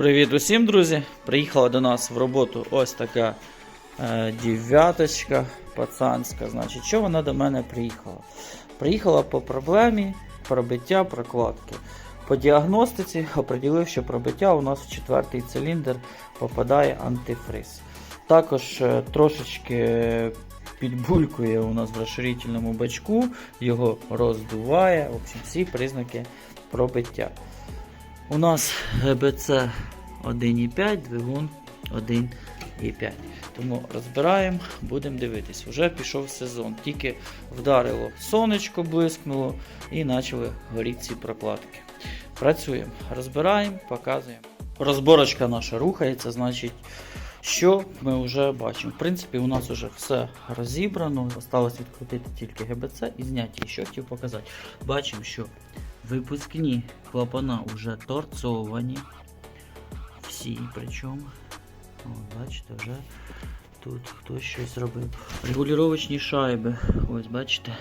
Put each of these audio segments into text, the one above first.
Привіт усім, друзі! Приїхала до нас в роботу ось така е, дев'яточка пацанська. Значить, що вона до мене приїхала? Приїхала по проблемі пробиття прокладки. По діагностиці оприділив, що пробиття у нас в четвертий циліндр попадає антифриз. Також е, трошечки підбулькує у нас в розширительному бачку, його роздуває. В общем, всі признаки пробиття. У нас ГБЦ 1,5, двигун 1,5. Тому розбираємо, будемо дивитись. Вже пішов сезон. Тільки вдарило сонечко, блискнуло і почали горіти ці прокладки. Працюємо, розбираємо, показуємо. Розборочка наша рухається, значить, що ми вже бачимо. В принципі, у нас вже все розібрано. Осталось відкрутити тільки ГБЦ і зняти. Що хотів показати. Бачимо, що випускні клапана вже торцовані. Всі причому. О, бачите, вже тут хтось щось робив. Регулювачні шайби. Ось, бачите,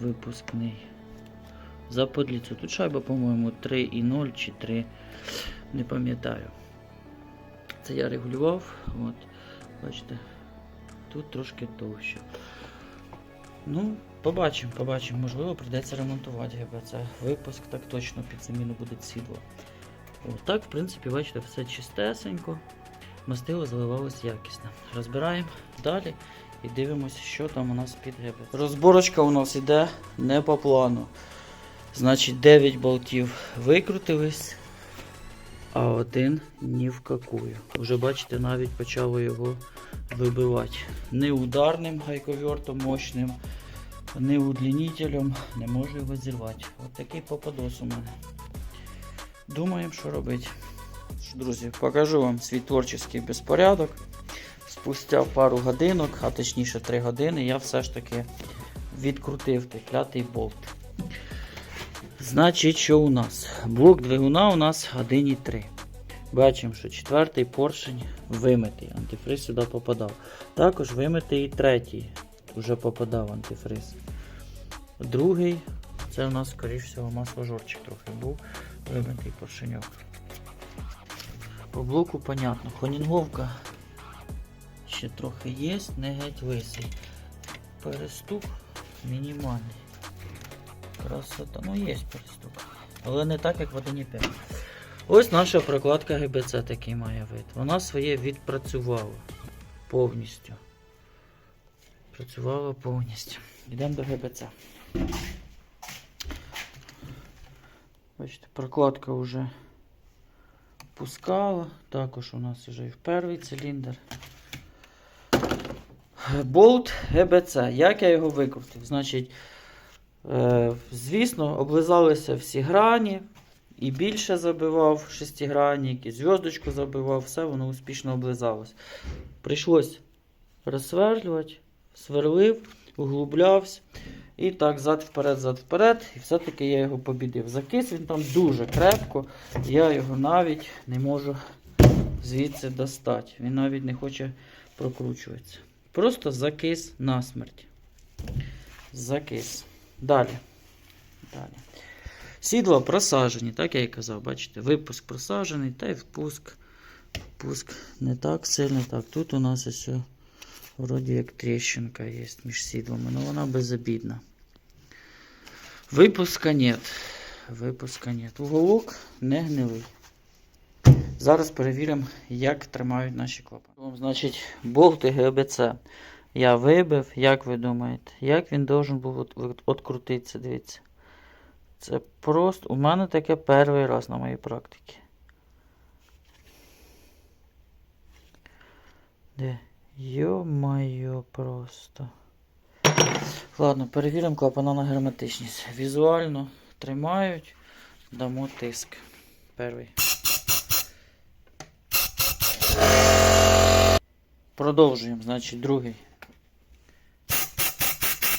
випускний. За подліцю. Тут шайба, по-моєму, 3,0 чи 3. Не пам'ятаю. Це я регулював. От, бачите, тут трошки товще. Ну, побачимо, побачимо. Можливо, прийдеться ремонтувати ГБЦ. Випуск так точно під заміну буде сідло. Так, в принципі, бачите, все чистесенько. Мастило заливалось якісно. Розбираємо далі і дивимося, що там у нас під ГБЦ. Розборочка у нас іде не по плану. Значить, 9 болтів викрутились, а один ні в какую. Уже бачите, навіть почало його вибивати. Не ударним гайковертом мощним, не удлінителем, не можу його зірвати. От такий попадос у мене. Думаємо, що робити. Друзі, покажу вам свій творчий безпорядок. Спустя пару годинок, а точніше 3 години, я все ж таки відкрутив той клятий болт. Значить, що у нас? Блок двигуна у нас 1,3. Бачимо, що четвертий поршень вимитий. Антифриз сюди попадав. Також вимитий і третій. Вже попадав антифриз. Другий, це у нас, скоріш всього, масложорчик трохи був. Вимитий поршеньок. По блоку, понятно. Хонінговка ще трохи є, не геть лисий. Переступ мінімальний. Красота. Ну є переступ. Але не так, як в 1.5. Ось наша прокладка ГБЦ такий має вид. Вона своє відпрацювала повністю. Працювала повністю. Йдемо до ГБЦ. Бачите, прокладка вже пускала. Також у нас вже і в перший циліндр. Болт ГБЦ. Як я його викрутив? Значить, звісно, облизалися всі грані. І більше забивав шестигранник, і зв'язочку забивав, все воно успішно облизалось. Прийшлось розсверлювати, сверлив, углублявся. І так, зад вперед, зад вперед. І все-таки я його побідив. Закис він там дуже крепко. Я його навіть не можу звідси достати. Він навіть не хоче прокручуватися. Просто закис насмерть. Закис. Далі. Далі. Сідла просажені, так я і казав, бачите, випуск просажений, та й впуск. Впуск не так сильно. Так, тут у нас ось вроді як тріщинка є між сідлами, але вона безобідна. Випуска нет. Випуска нет. Уголок не гнилий. Зараз перевіримо, як тримають наші клапани. Значить, болти ГБЦ. Я вибив, як ви думаєте, як він должен був от- от- открутитися, дивіться. Це просто. У мене таке перший раз на моїй практиці. Де? Йо-майо просто. Ладно, перевіримо клапана на герметичність. Візуально тримають, дамо тиск. Перший. Продовжуємо, значить, другий.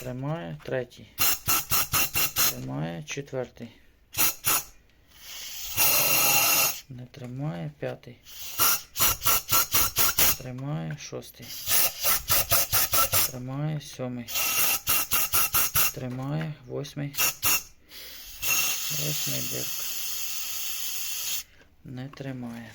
Тримає, третій. Тримає четвертий. Не тримає п'ятий. Тримає шостий. Тримає сьомий. Тримає восьмий. Восьмий дирк. не тримає.